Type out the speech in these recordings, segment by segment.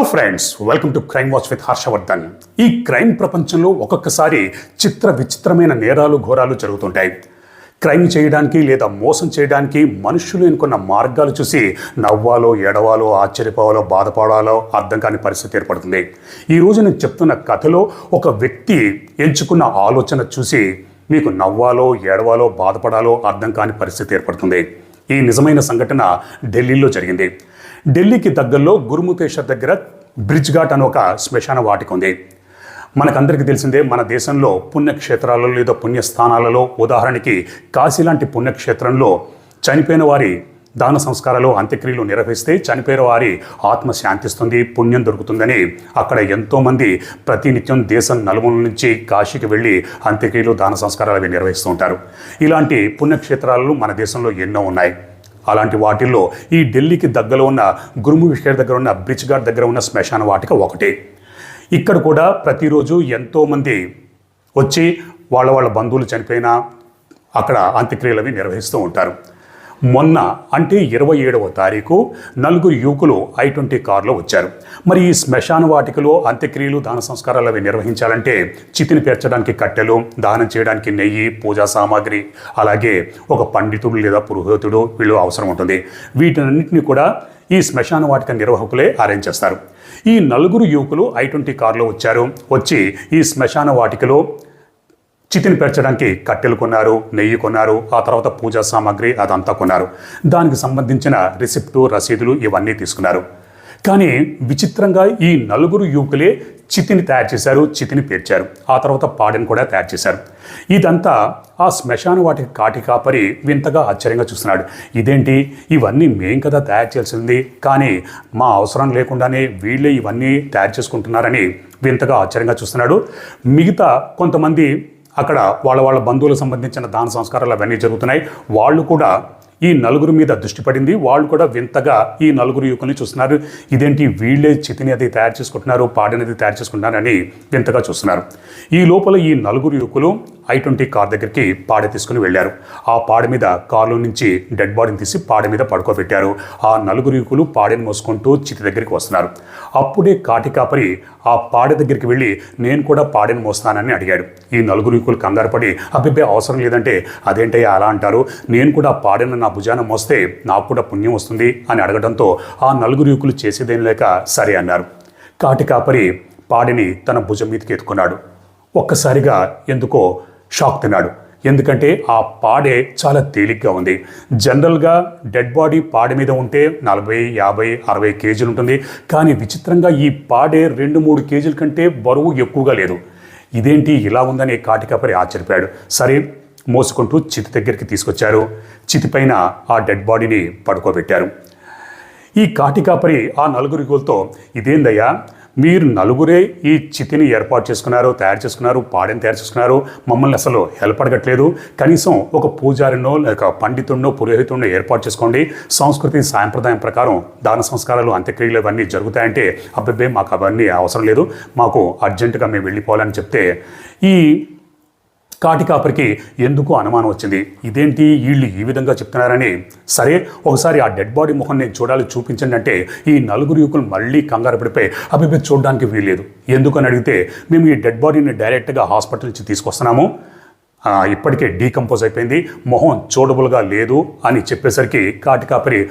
Hello friends welcome to crime watch with Harshavardhan ఈ crime ప్రపంచంలో ఒక్కొక్కసారి చిత్ర విచిత్రమైన నేరాలు ఘోరాలు జరుగుతుంటాయి. క్రైమ్ చేయడానికి లేదా మోసం చేయడానికి మనుషులు ఎన్నుకున్న మార్గాలు చూసి నవ్వాలో ఎడవాలో ఆశ్చర్యపోవాలో బాధపడాలో అర్థం కాని పరిస్థితి ఏర్పడుతుంది. ఈ రోజు నేను చెప్తున్న కథలో ఒక వ్యక్తి ఎంచుకున్న ఆలోచన చూసి మీకు నవ్వాలో ఏడవాలో బాధపడాలో అర్థం కాని పరిస్థితి ఏర్పడుతుంది. ఈ నిజమైన సంఘటన ఢిల్లీలో జరిగింది. ఢిల్లీకి దగ్గరలో గురుముఖేశ్వర్ దగ్గర బ్రిడ్జ్ ఘాట్ అని ఒక శ్మశాన వాటిక ఉంది. మనకందరికీ తెలిసిందే మన దేశంలో పుణ్యక్షేత్రాలలో లేదా పుణ్యస్థానాలలో ఉదాహరణకి కాశీ లాంటి పుణ్యక్షేత్రంలో చనిపోయిన వారి దాన సంస్కారాలు అంత్యక్రియలు నిర్వహిస్తే చనిపోయిన వారి ఆత్మ శాంతిస్తుంది పుణ్యం దొరుకుతుందని అక్కడ ఎంతోమంది ప్రతినిత్యం దేశం నలుమూల నుంచి కాశీకి వెళ్ళి అంత్యక్రియలు దాన సంస్కారాలు అవి నిర్వహిస్తూ ఉంటారు. ఇలాంటి పుణ్యక్షేత్రాలు మన దేశంలో ఎన్నో ఉన్నాయి. అలాంటి వాటిల్లో ఈ ఢిల్లీకి దగ్గరలో ఉన్న గురుము విషయ దగ్గర ఉన్న బ్రిడ్జ్ ఘాట్ దగ్గర ఉన్న శ్మశాన వాటిక ఒకటి. ఇక్కడ కూడా ప్రతిరోజు ఎంతోమంది వచ్చి వాళ్ళ వాళ్ళ బంధువులు చనిపోయినా అక్కడ అంత్యక్రియలు అవి నిర్వహిస్తూ ఉంటారు. మొన్న అంటే ఇరవై ఏడవ తారీఖు నలుగురు యువకులు ఐ ట్వంటీ కారులో వచ్చారు. మరి ఈ శ్మశాన వాటికలో అంత్యక్రియలు దాన సంస్కారాలు అవి నిర్వహించాలంటే చితిని పేర్చడానికి కట్టెలు దానం చేయడానికి నెయ్యి పూజా సామాగ్రి అలాగే ఒక పండితుడు లేదా పురోహితుడు వీళ్ళు అవసరం ఉంటుంది. వీటన్నిటిని కూడా ఈ శ్మశాన వాటిక నిర్వాహకులే అరేంజ్ చేస్తారు. ఈ నలుగురు యువకులు ఐ ట్వంటీ కారులో వచ్చారు. వచ్చి ఈ శ్మశాన వాటికలో చితిని పెంచడానికి కట్టెలు కొన్నారు నెయ్యి కొన్నారు ఆ తర్వాత పూజా సామాగ్రి అదంతా కొన్నారు. దానికి సంబంధించిన రిసిప్టు రసీదులు ఇవన్నీ తీసుకున్నారు. కానీ విచిత్రంగా ఈ నలుగురు యువకులే చితిని తయారు చేశారు చితిని పేర్చారు. ఆ తర్వాత పాడని కూడా తయారు చేశారు. ఇదంతా ఆ శ్మశాన వాటి కాటి కాపరి వింతగా ఆశ్చర్యంగా చూస్తున్నాడు. ఇదేంటి? ఇవన్నీ మేం కదా తయారు చేయాల్సింది. కానీ మా అవసరం లేకుండానే వీళ్ళే ఇవన్నీ తయారు చేసుకుంటున్నారని వింతగా ఆశ్చర్యంగా చూస్తున్నాడు. మిగతా కొంతమంది అక్కడ వాళ్ళ వాళ్ళ బంధువులకు సంబంధించిన దాన సంస్కారాలు అవన్నీ జరుగుతున్నాయి. వాళ్ళు కూడా ఈ నలుగురు మీద దృష్టి పడింది. వాళ్ళు కూడా వింతగా ఈ నలుగురు యువకుల్ని చూస్తున్నారు. ఇదేంటి? వీళ్ళే చితిని అది తయారు చేసుకుంటున్నారు పాడినది తయారు చేసుకుంటున్నారని వింతగా చూస్తున్నారు. ఈ లోపల ఈ నలుగురు యువకులు ఐ ట్వంటీ కార్ దగ్గరికి పాడ తీసుకుని వెళ్ళారు. ఆ పాడ మీద కారులో నుంచి డెడ్ బాడీని తీసి పాడ మీద పడుకోబెట్టారు. ఆ నలుగురు యువకులు పాడని మోసుకుంటూ చితి దగ్గరికి వస్తున్నారు. అప్పుడే కాటి కాపరి ఆ పాడ దగ్గరికి వెళ్ళి నేను కూడా పాడని మోస్తానని అడిగాడు. ఈ నలుగురు యువకులు కంగారు పడి అబ్బిబ్బే అవసరం లేదంటే అదేంటయ్యా అలా అంటారు? నేను కూడా పాడను నా భుజాన మోస్తే నాకు కూడా పుణ్యం వస్తుంది అని అడగడంతో ఆ నలుగురు యువకులు చేసేదేం లేక సరే అన్నారు. కాటి కాపరి పాడిని తన భుజం మీదకి ఎత్తుకున్నాడు. ఒక్కసారిగా ఎందుకో షాక్ తిన్నాడు. ఎందుకంటే ఆ పాడే చాలా తేలిగ్గా ఉంది. జనరల్గా డెడ్ బాడీ పాడె మీద ఉంటే నలభై యాభై అరవై కేజీలు ఉంటుంది. కానీ విచిత్రంగా ఈ పాడే రెండు మూడు కేజీల కంటే బరువు ఎక్కువగా లేదు. ఇదేంటి ఇలా ఉందని కాటికాపరి ఆశ్చర్యపోయాడు. సరే మోసుకుంటూ చితి దగ్గరికి తీసుకొచ్చారు. చితిపైన ఆ డెడ్ బాడీని పడుకోబెట్టారు. ఈ కాటికాపరి ఆ నలుగురి గోల్తో ఇదేందయ్యా? మీరు నలుగురే ఈ చితిని ఏర్పాటు చేసుకున్నారు తయారు చేసుకున్నారు పాడని తయారు చేసుకున్నారు. మమ్మల్ని అసలు హెల్ప్ అడగట్లేదు. కనీసం ఒక పూజారినో లేక పండితుడినో పురోహితుడినో ఏర్పాటు చేసుకోండి. సంస్కృతి సాంప్రదాయం ప్రకారం దాన సంస్కారాలు అంత్యక్రియలు ఇవన్నీ జరుగుతాయంటే అబ్బాయి మాకు అవన్నీ అవసరం లేదు. మాకు అర్జెంటుగా మేము వెళ్ళిపోవాలని చెప్తే ఈ కాటికాపరికి ఎందుకు అనుమానం వచ్చింది? ఇదేంటి? వీళ్ళు ఈ విధంగా చెప్తున్నారని. సరే ఒకసారి ఆ డెడ్ బాడీ మొహం నేను చూడాలి చూపించండి అంటే ఈ నలుగురు యువకులు మళ్ళీ కంగారు పడిపోయి అభిప్రాయం చూడడానికి వీల్లేదు. ఎందుకని అడిగితే మేము ఈ డెడ్ బాడీని డైరెక్ట్గా హాస్పిటల్ నుంచి తీసుకొస్తున్నాము. ఇప్పటికే డీకంపోజ్ అయిపోయింది. మొహం చూడబుల్గా లేదు అని చెప్పేసరికి కాటికాపరి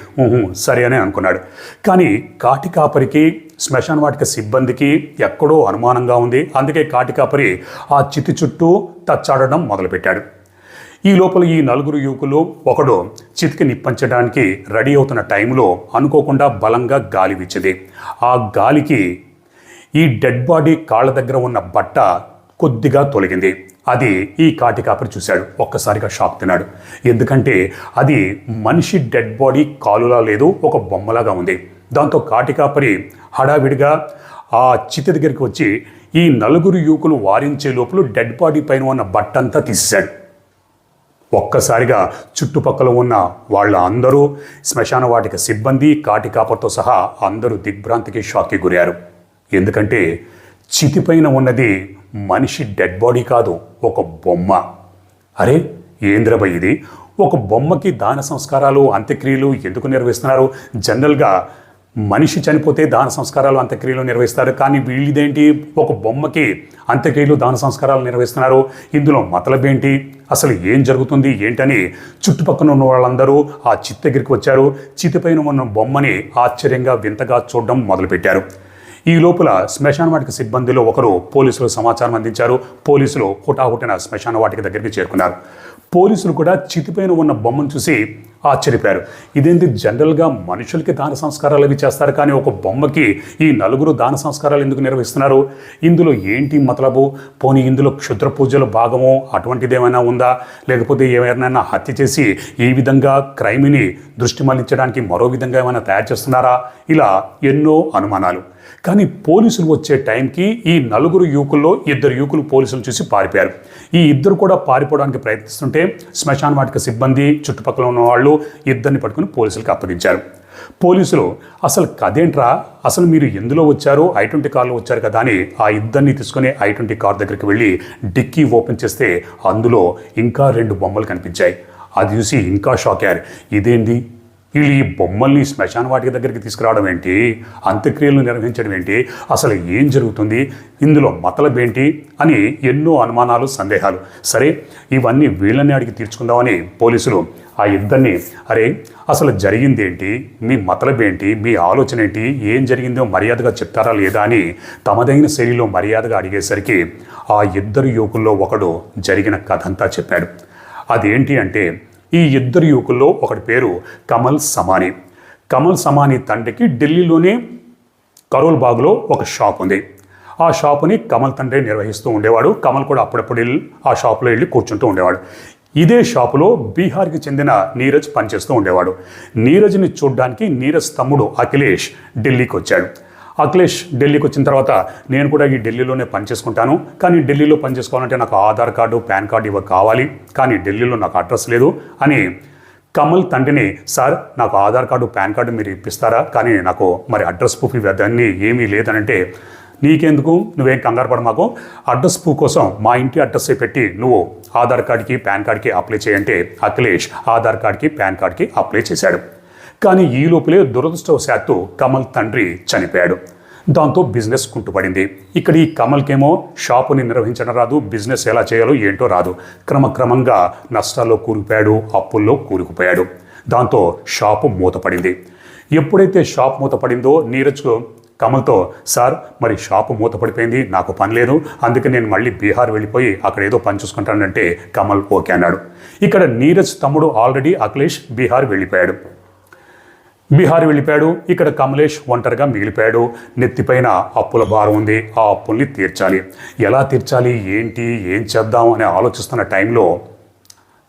సరే అని అనుకున్నాడు. కానీ కాటికాపరికి శ్మశాన వాటిక సిబ్బందికి ఎక్కడో అనుమానంగా ఉంది. అందుకే కాటికాపరి ఆ చితి చుట్టూ తచ్చాడడం మొదలుపెట్టాడు. ఈ లోపల ఈ నలుగురు యువకులు ఒకడు చితికి నిప్పంచడానికి రెడీ అవుతున్న టైంలో అనుకోకుండా బలంగా గాలి వీచింది. ఆ గాలికి ఈ డెడ్ బాడీ కాళ్ళ దగ్గర ఉన్న బట్ట కొద్దిగా తొలగింది. అది ఈ కాటి కాపరి చూశాడు. ఒక్కసారిగా షాక్ తిన్నాడు. ఎందుకంటే అది మనిషి డెడ్ బాడీ కాలులా లేదు ఒక బొమ్మలాగా ఉంది. దాంతో కాటి కాపరి హడావిడిగా ఆ చితి దగ్గరికి వచ్చి ఈ నలుగురు యువకులు వారించే లోపల డెడ్ బాడీ పైన ఉన్న బట్టంతా తీసేశాడు. ఒక్కసారిగా చుట్టుపక్కల ఉన్న వాళ్ళ అందరూ శ్మశాన వాటిక సిబ్బంది కాటికాపరితో సహా అందరూ దిగ్భ్రాంతికి షాక్కి గురయ్యారు. ఎందుకంటే చితిపైన ఉన్నది మనిషి డెడ్ బాడీ కాదు. ఒక బొమ్మ. అరే ఏంద్రబ ఇది? ఒక బొమ్మకి దాన సంస్కారాలు అంత్యక్రియలు ఎందుకు నిర్వహిస్తున్నారు? జనరల్గా మనిషి చనిపోతే దాన సంస్కారాలు అంత్యక్రియలు నిర్వహిస్తారు. కానీ వీళ్ళిదేంటి? ఒక బొమ్మకి అంత్యక్రియలు దాన సంస్కారాలు నిర్వహిస్తున్నారు. ఇందులో మతలబేంటి అసలు ఏం జరుగుతుంది? ఏంటని చుట్టుపక్కల ఉన్న వాళ్ళందరూ ఆ చిత్త దగ్గరికి వచ్చారు. చితిపైన ఉన్న బొమ్మని ఆశ్చర్యంగా వింతగా చూడడం మొదలుపెట్టారు. ఈ లోపల శ్మశాన వాటిక సిబ్బందిలో ఒకరు పోలీసులు సమాచారం అందించారు. పోలీసులు హుటాహుటిన శ్మశాన వాటిక దగ్గరికి చేరుకున్నారు. పోలీసులు కూడా చితిపైన ఉన్న బొమ్మను చూసి ఆశ్చర్యపోయారు. ఇదేంటి జనరల్గా మనుషులకి దాన సంస్కారాలు అవి చేస్తారు కానీ ఒక బొమ్మకి ఈ నలుగురు దాన సంస్కారాలు ఎందుకు నిర్వహిస్తున్నారు? ఇందులో ఏంటి మతలబు? పోనీ ఇందులో క్షుద్ర పూజల భాగము? అటువంటిది ఏమైనా ఉందా? లేకపోతే ఏమైనా హత్య చేసి ఈ విధంగా క్రైమ్ని దృష్టి మళ్ళించడానికి మరో విధంగా ఏమైనా తయారు చేస్తున్నారా? ఇలా ఎన్నో అనుమానాలు. కానీ పోలీసులు వచ్చే టైంకి ఈ నలుగురు యువకుల్లో ఇద్దరు యువకులు పోలీసులు చూసి పారిపోయారు. ఈ ఇద్దరు కూడా పారిపోవడానికి ప్రయత్నిస్తుంటే శ్మశాన వాటిక సిబ్బంది చుట్టుపక్కల ఉన్న వాళ్ళు ఇద్దరిని పట్టుకుని పోలీసులకు అప్పగించారు. పోలీసులు అసలు కదేంట్రా? అసలు మీరు ఎందులో వచ్చారు? ఐ ట్వంటీ కార్లో వచ్చారు కదా అని ఆ ఇద్దరిని తీసుకుని ఐ ట్వంటీ కార్ దగ్గరికి వెళ్ళి డిక్కీ ఓపెన్ చేస్తే అందులో ఇంకా రెండు బొమ్మలు కనిపించాయి. అది చూసి ఇంకా షాక్ అయ్యారు. ఇదేంటి వీళ్ళు ఈ బొమ్మల్ని శ్మశాన వాటిక దగ్గరికి తీసుకురావడం ఏంటి? అంత్యక్రియలు నిర్వహించడం ఏంటి? అసలు ఏం జరుగుతుంది? ఇందులో మతలబేంటి అని ఎన్నో అనుమానాలు సందేహాలు. సరే ఇవన్నీ వీళ్ళని అడిగి తీర్చుకుందామని పోలీసులు ఆ ఇద్దరిని అరే అసలు జరిగింది ఏంటి మీ ఏంటి? మీ ఆలోచన ఏంటి? ఏం జరిగిందో మర్యాదగా చెప్తారా లేదా అని తమదైన శైలిలో మర్యాదగా అడిగేసరికి ఆ ఇద్దరు యువకుల్లో ఒకడు జరిగిన కథ అంతా చెప్పాడు. అదేంటి అంటే ఈ ఇద్దరు యువకుల్లో ఒకటి పేరు కమల్ సమాని. కమల్ సమాని తండ్రికి ఢిల్లీలోనే కరోల్ బాగ్లో ఒక షాప్ ఉంది. ఆ షాపుని కమల్ తండ్రి నిర్వహిస్తూ ఉండేవాడు. కమల్ కూడా అప్పుడప్పుడు వెళ్ళి ఆ షాపులో వెళ్ళి కూర్చుంటూ ఉండేవాడు. ఇదే షాపులో బీహార్కి చెందిన నీరజ్ పనిచేస్తూ ఉండేవాడు. నీరజ్ని చూడ్డానికి నీరజ్ తమ్ముడు అఖిలేష్ ఢిల్లీకి వచ్చాడు అఖిలేష్ ఢిల్లీకి వచ్చిన తర్వాత నేను కూడా ఈ ఢిల్లీలోనే పనిచేసుకుంటాను కానీ ఢిల్లీలో పనిచేసుకోవాలంటే నాకు ఆధార్ కార్డు పాన్ కార్డు ఇవ్వ కావాలి. కానీ ఢిల్లీలో నాకు అడ్రస్ లేదు అని కమల్ తండ్రిని సార్ నాకు ఆధార్ కార్డు పాన్ కార్డు మీరు ఇప్పిస్తారా? కానీ నాకు మరి అడ్రస్ ప్రూఫ్ ఇవన్నీ ఏమీ లేదనంటే నీకెందుకు? నువ్వేం కంగారు పడమాకు. అడ్రస్ ప్రూఫ్ కోసం మా ఇంటి అడ్రస్ పెట్టి నువ్వు ఆధార్ కార్డ్కి పాన్ కార్డ్కి అప్లై చేయంటే అఖిలేష్ ఆధార్ కార్డ్కి పాన్ కార్డ్కి అప్లై చేశాడు. కానీ ఈ లోపలే దురదృష్టవశాత్తు కమల్ తండ్రి చనిపోయాడు. దాంతో బిజినెస్ కుంటుపడింది. ఇక్కడ ఈ కమల్కేమో షాపుని నిర్వహించడం రాదు బిజినెస్ ఎలా చేయాలో ఏంటో రాదు. క్రమక్రమంగా నష్టాల్లో కూరుకుపోయాడు అప్పుల్లో కూరుకుపోయాడు. దాంతో షాపు మూతపడింది. ఎప్పుడైతే షాప్ మూతపడిందో నీరజ్కు కమల్తో సార్ మరి షాపు మూతపడిపోయింది నాకు పని లేదు. అందుకే నేను మళ్ళీ బీహార్ వెళ్ళిపోయి అక్కడ ఏదో పని చూసుకుంటానంటే కమల్ ఓకే అన్నాడు. ఇక్కడ నీరజ్ తమ్ముడు ఆల్రెడీ అఖిలేష్ బీహార్ వెళ్ళిపోయాడు. బీహార్ వెళ్ళిపోయాడు. ఇక్కడ కమలేష్ ఒంటరిగా మిగిలిపోయాడు. నెత్తిపైన అప్పుల భారం ఉంది. ఆ అప్పుల్ని తీర్చాలి. ఎలా తీర్చాలి? ఏంటి? ఏం చేద్దాం? అని ఆలోచిస్తున్న టైంలో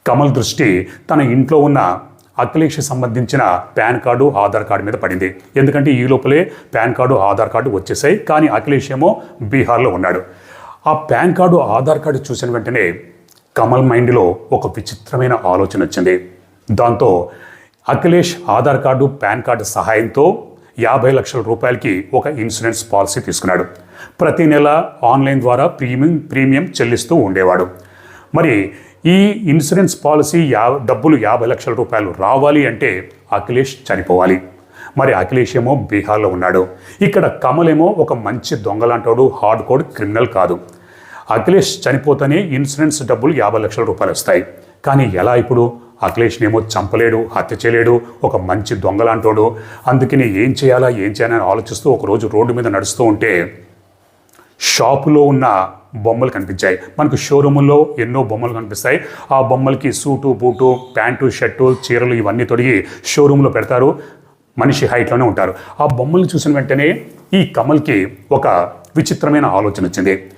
కమల్ దృష్టి తన ఇంట్లో ఉన్న అఖిలేష్కి సంబంధించిన పాన్ కార్డు ఆధార్ కార్డు మీద పడింది. ఎందుకంటే ఈ లోపలే పాన్ కార్డు ఆధార్ కార్డు వచ్చేసాయి. కానీ అఖిలేష్ ఏమో బీహార్లో ఉన్నాడు. ఆ పాన్ కార్డు ఆధార్ కార్డు చూసిన వెంటనే కమల్ మైండ్లో ఒక విచిత్రమైన ఆలోచన వచ్చింది. దాంతో Akhilesh Aadhaar card PAN card సహాయంతో యాభై లక్షల రూపాయలకి ఒక ఇన్సూరెన్స్ పాలసీ తీసుకున్నాడు. ప్రతి నెల ఆన్లైన్ ద్వారా ప్రీమియం ప్రీమియం చెల్లిస్తూ ఉండేవాడు. మరి ఈ ఇన్సూరెన్స్ పాలసీ యా డబ్బులు యాభై లక్షల రూపాయలు రావాలి అంటే అఖిలేష్ చనిపోవాలి. మరి అఖిలేష్ ఏమో బీహార్లో ఉన్నాడు. ఇక్కడ కమల్ ఏమో ఒక మంచి దొంగలాంటోడు హార్డ్ కోడ్ క్రిమినల్ కాదు. అఖిలేష్ చనిపోతేనే ఇన్సూరెన్స్ డబ్బులు యాభై లక్షల రూపాయలు వస్తాయి. కానీ ఎలా ఇప్పుడు? అఖిలేష్ని ఏమో చంపలేడు హత్య చేయలేడు ఒక మంచి దొంగలాంటోడు అందుకని ఏం చేయాలా ఏం చేయాలని ఆలోచిస్తూ ఒకరోజు రోడ్డు మీద నడుస్తూ ఉంటే షాపులో ఉన్న బొమ్మలు కనిపించాయి. మనకు షోరూముల్లో ఎన్నో బొమ్మలు కనిపిస్తాయి. ఆ బొమ్మలకి సూటు బూటు ప్యాంటు షర్టు చీరలు ఇవన్నీ తొడిగి షోరూంలో పెడతారు. మనిషి హైట్లోనే ఉంటారు. ఆ బొమ్మల్ని చూసిన వెంటనే ఈ కమల్కి ఒక విచిత్రమైన ఆలోచన వచ్చింది.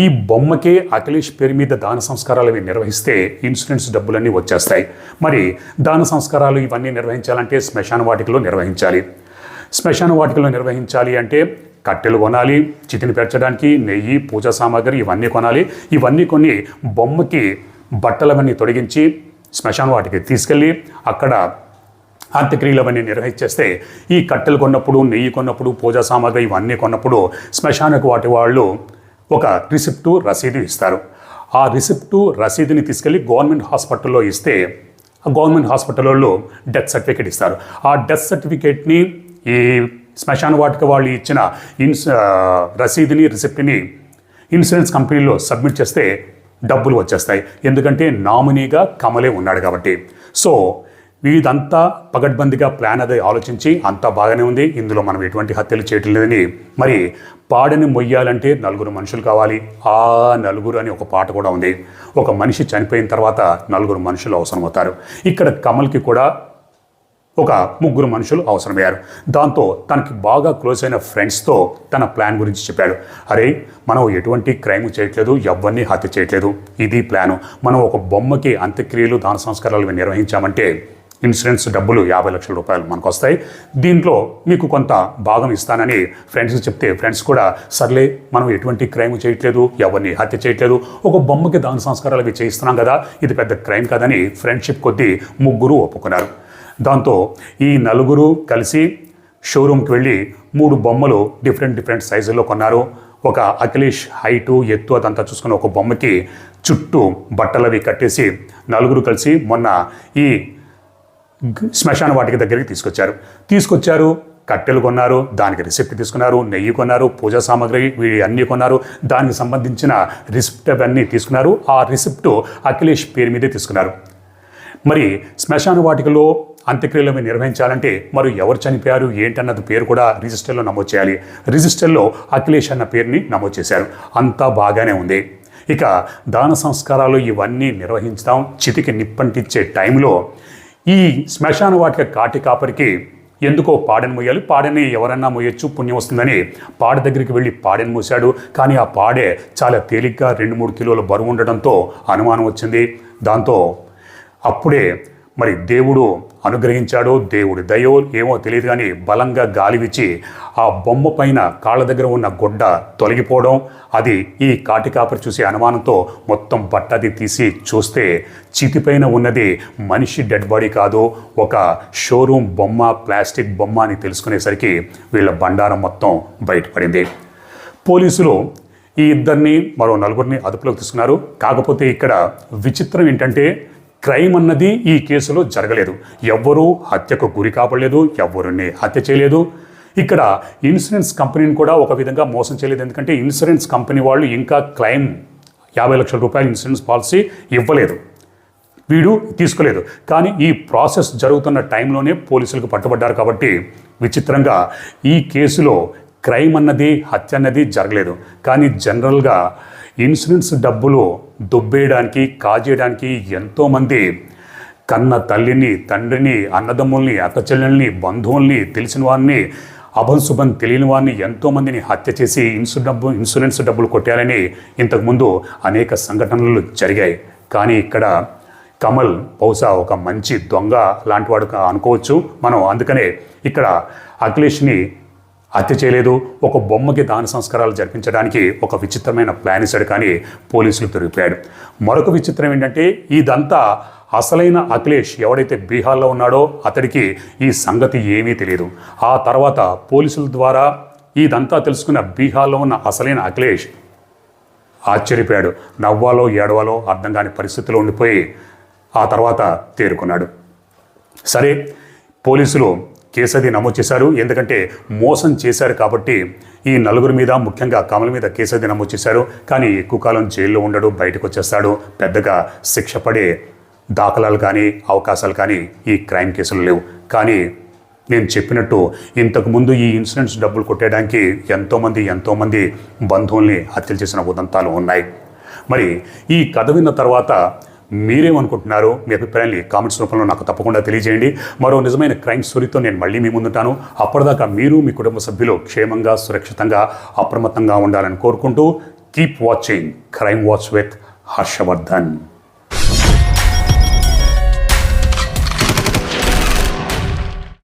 ఈ బొమ్మకే అఖిలేష్ పేరు మీద దాన సంస్కారాలు ఇవి నిర్వహిస్తే ఇన్సూరెన్స్ డబ్బులన్నీ వచ్చేస్తాయి. మరి దాన సంస్కారాలు ఇవన్నీ నిర్వహించాలంటే శ్మశాన వాటికలో నిర్వహించాలి. శ్మశాన వాటికలో నిర్వహించాలి అంటే కట్టెలు కొనాలి చితిని పెంచడానికి నెయ్యి పూజా సామాగ్రి ఇవన్నీ కొనాలి. ఇవన్నీ కొన్ని బొమ్మకి బట్టలవన్నీ తొలగించి శ్మశాన వాటికి తీసుకెళ్ళి అక్కడ అంత్యక్రియలు అవన్నీ నిర్వహించేస్తే ఈ కట్టెలు కొన్నప్పుడు నెయ్యి కొన్నప్పుడు పూజా సామాగ్రి ఇవన్నీ కొన్నప్పుడు శ్మశానకు వాటి వాళ్ళు ఒక రిసిప్టు రసీదు ఇస్తారు. ఆ రిసిప్టు రసీదుని తీసుకెళ్ళి గవర్నమెంట్ హాస్పిటల్లో ఇస్తే ఆ గవర్నమెంట్ హాస్పిటల్లో డెత్ సర్టిఫికేట్ ఇస్తారు. ఆ డెత్ సర్టిఫికేట్ని ఈ శ్మశాన వాటిక వాళ్ళు ఇచ్చిన ఇన్స్ రసీదుని రిసిప్ట్ని ఇన్సూరెన్స్ కంపెనీలో సబ్మిట్ చేస్తే డబ్బులు వచ్చేస్తాయి. ఎందుకంటే నామినీగా కమలే ఉన్నాడు కాబట్టి. సో వీదంతా పగడ్బందీగా ప్లాన్ అది ఆలోచించి అంతా బాగానే ఉంది. ఇందులో మనం ఎటువంటి హత్యలు చేయటం లేదని. మరి పాడని మొయ్యాలంటే నలుగురు మనుషులు కావాలి. ఆ నలుగురు అని ఒక పాట కూడా ఉంది. ఒక మనిషి చనిపోయిన తర్వాత నలుగురు మనుషులు అవసరమవుతారు. ఇక్కడ కమల్కి కూడా ఒక ముగ్గురు మనుషులు అవసరమయ్యారు. దాంతో తనకి బాగా క్లోజ్ అయిన ఫ్రెండ్స్తో తన ప్లాన్ గురించి చెప్పాడు. అరే మనం ఎటువంటి క్రైమ్ చేయట్లేదు. ఎవరిని హత్య చేయట్లేదు. ఇది ప్లాను. మనం ఒక బొమ్మకి అంత్యక్రియలు దాన సంస్కారాలు నిర్వహించామంటే ఇన్సూరెన్స్ డబ్బులు యాభై లక్షల రూపాయలు మనకు వస్తాయి దీంట్లో మీకు కొంత భాగం ఇస్తానని ఫ్రెండ్స్ చెప్తే ఫ్రెండ్స్ కూడా సర్లే మనం ఎటువంటి క్రైమ్ చేయట్లేదు ఎవరిని హత్య చేయట్లేదు ఒక బొమ్మకి దాన సంస్కారాలు అవి చేయిస్తున్నాం కదా ఇది పెద్ద క్రైమ్ కాదని ఫ్రెండ్షిప్ కొద్దీ ముగ్గురు ఒప్పుకున్నారు. దాంతో ఈ నలుగురు కలిసి షోరూమ్కి వెళ్ళి మూడు బొమ్మలు డిఫరెంట్ డిఫరెంట్ సైజుల్లో కొన్నారు. ఒక అఖిలేష్ హైటు ఎత్తు అదంతా చూసుకుని ఒక బొమ్మకి చుట్టూ బట్టలవి కట్టేసి నలుగురు కలిసి మొన్న ఈ శ్మశాన వాటికి దగ్గరికి తీసుకొచ్చారు. తీసుకొచ్చారు కట్టెలు కొన్నారు దానికి రిసిప్ట్ తీసుకున్నారు నెయ్యి కొన్నారు పూజా సామాగ్రి వీడి అన్నీ కొన్నారు దానికి సంబంధించిన రిసిప్ట్ అవన్నీ తీసుకున్నారు. ఆ రిసిప్ట్ అఖిలేష్ పేరు మీదే తీసుకున్నారు. మరి శ్మశాన వాటికలో అంత్యక్రియలు అవి నిర్వహించాలంటే మరి ఎవరు చనిపోయారు ఏంటన్నది పేరు కూడా రిజిస్టర్లో నమోదు చేయాలి. రిజిస్టర్లో అఖిలేష్ అన్న పేరుని నమోదు చేశారు. అంతా బాగానే ఉంది. ఇక దాన సంస్కారాలు ఇవన్నీ నిర్వహించడం చితికి నిప్పంటించే టైంలో ఈ శ్మశాన వాటిక కాటి కాపరికి ఎందుకో పాడెను మొయ్యాలి? పాడెని ఎవరన్నా మొయ్యొచ్చు? పుణ్యం వస్తుందని పాడ దగ్గరికి వెళ్ళి పాడెను మూశాడు. కానీ ఆ పాడే చాలా తేలిగ్గా రెండు మూడు కిలోల బరువు ఉండడంతో అనుమానం వచ్చింది. దాంతో అప్పుడే మరి దేవుడు అనుగ్రహించాడో దేవుడి దయో ఏమో తెలియదు కానీ బలంగా గాలివిచ్చి ఆ బొమ్మ పైన కాళ్ళ దగ్గర ఉన్న గుడ్డ తొలగిపోవడం అది ఈ కాటికాపరి చూసే అనుమానంతో మొత్తం బట్టది తీసి చూస్తే చితిపైన ఉన్నది మనిషి డెడ్ బాడీ కాదు ఒక షోరూమ్ బొమ్మ ప్లాస్టిక్ బొమ్మ అని తెలుసుకునేసరికి వీళ్ళ బండారం మొత్తం బయటపడింది. పోలీసులు ఈ ఇద్దరిని మరో నలుగురిని అదుపులోకి తీసుకున్నారు. కాకపోతే ఇక్కడ విచిత్రం ఏంటంటే క్రైమ్ అన్నది ఈ కేసులో జరగలేదు. ఎవ్వరూ హత్యకు గురి కాపడలేదు ఎవ్వరిని హత్య చేయలేదు. ఇక్కడ ఇన్సూరెన్స్ కంపెనీని కూడా ఒక విధంగా మోసం చేయలేదు. ఎందుకంటే ఇన్సూరెన్స్ కంపెనీ వాళ్ళు ఇంకా క్లైమ్ యాభై లక్షల రూపాయల ఇన్సూరెన్స్ పాలసీ ఇవ్వలేదు. వీడు తీసుకోలేదు. కానీ ఈ ప్రాసెస్ జరుగుతున్న టైంలోనే పోలీసులకు పట్టుబడ్డారు కాబట్టి విచిత్రంగా ఈ కేసులో క్రైమ్ అన్నది హత్య అన్నది జరగలేదు. కానీ జనరల్గా ఇన్సూరెన్స్ డబ్బులు దుబ్బేయడానికి కాజేయడానికి ఎంతోమంది కన్న తల్లిని తండ్రిని అన్నదమ్ముల్ని అక్కచెల్లెల్ని బంధువుల్ని తెలిసిన వారిని అభంశుభం తెలియని వారిని ఎంతోమందిని హత్య చేసి ఇన్సు డబ్బు ఇన్సూరెన్స్ డబ్బులు కొట్టాలని ఇంతకుముందు అనేక సంఘటనలు జరిగాయి. కానీ ఇక్కడ కమల్ బహుశా ఒక మంచి దొంగ లాంటివాడు వాడు అనుకోవచ్చు మనం. అందుకనే ఇక్కడ అఖిలేష్ని హత్య చేయలేదు. ఒక బొమ్మకి దాన సంస్కారాలు జరిపించడానికి ఒక విచిత్రమైన ప్లాన్ ఇచ్చాడు కానీ పోలీసులు దొరికిపోయాడు. మరొక విచిత్రం ఏంటంటే ఇదంతా అసలైన అఖిలేష్ ఎవడైతే బీహార్లో ఉన్నాడో అతడికి ఈ సంగతి ఏమీ తెలియదు ఆ తర్వాత పోలీసుల ద్వారా ఇదంతా తెలుసుకున్న బీహార్లో ఉన్న అసలైన అఖిలేష్ ఆశ్చర్యపోయాడు. నవ్వాలో ఏడవాలో అర్థం కాని పరిస్థితిలో ఉండిపోయి ఆ తర్వాత తేరుకున్నాడు. సరే పోలీసులు కేసు అది నమోదు చేశారు. ఎందుకంటే మోసం చేశారు కాబట్టి ఈ నలుగురి మీద ముఖ్యంగా కమల మీద కేసు అది నమోదు చేశారు. కానీ ఎక్కువ కాలం జైల్లో ఉండడు బయటకు వచ్చేస్తాడు. పెద్దగా శిక్ష పడే దాఖలాలు కానీ అవకాశాలు కానీ ఈ క్రైమ్ కేసులు లేవు. కానీ నేను చెప్పినట్టు ఇంతకుముందు ఈ ఇన్సూరెన్స్ డబ్బులు కొట్టేయడానికి ఎంతోమంది ఎంతోమంది బంధువుల్ని హత్యలు చేసిన ఉదంతాలు ఉన్నాయి. మరి ఈ కథ విన్న తర్వాత మీరేమనుకుంటున్నారు మీ అభిప్రాయాన్ని కామెంట్స్ రూపంలో నాకు తప్పకుండా తెలియజేయండి. మరో నిజమైన క్రైమ్ స్టోరీతో నేను మళ్ళీ మీ ముందుంటాను. అప్పటిదాకా మీరు మీ కుటుంబ సభ్యులు క్షేమంగా సురక్షితంగా అప్రమత్తంగా ఉండాలని కోరుకుంటూ keep watching crime watch with Harshavardhan.